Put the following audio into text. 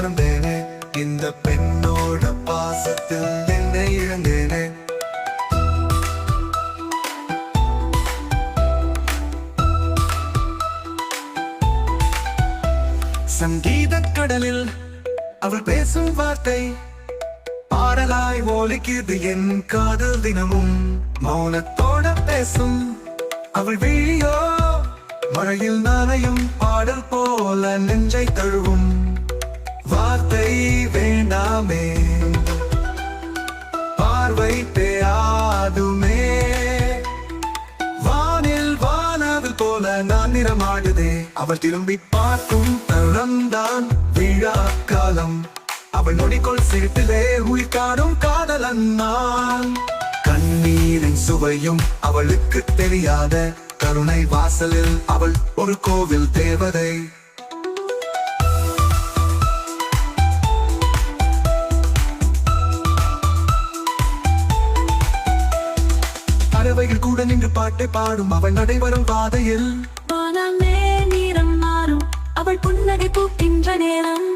மறந்தேனே இந்த பெண்ணோட பாசத்தில் என்னை இழந்தேனே. சங்கீத கடலில் அவள் பேசும் வார்த்தை பாடலாய் ஒலிக்குது என் காதல் தினமும். மௌனத்தோட பேசும் அவள் விழியோ மழையில் நானையும் பாடல் போல நெஞ்சை தழுவும். போல நான் நிறமாடுதே. அவள் திரும்பி பார்க்கும் தருணம்தான் விழா காலம். அவள் நொடிக்குள் சிரிப்பிலே உயிர் காடும் காதலன் நான் கண்ணீரின் சுவையும் அவளுக்கு தெரியாத கருணை வாசலில் அவள் ஒரு கோவில் தேவதை. பறவைகள் கூட நின்று பாட்டை பாடும். அவள் நடைபெறும் பாதையில். வானமே நிறம் மாறும். அவள் புன்னகை பூக்கின்ற நேரம்.